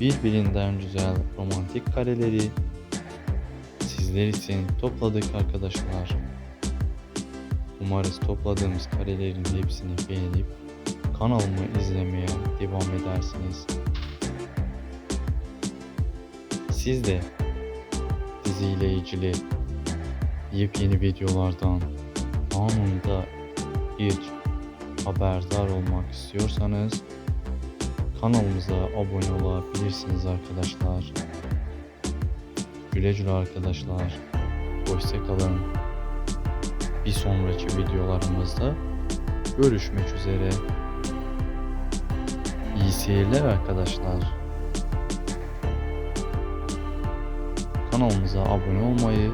birbirinden güzel romantik kareleri sizler için topladık arkadaşlar. Umarız topladığımız karelerin hepsini beğenip kanalımı izlemeye devam edersiniz. Siz de diziyle ilgili yepyeni videolardan anında ilk haberdar olmak istiyorsanız kanalımıza abone olabilirsiniz arkadaşlar. Güle güle arkadaşlar. Hoşçakalın. Bir sonraki videolarımızda görüşmek üzere. İyi seyirler arkadaşlar. Kanalımıza abone olmayı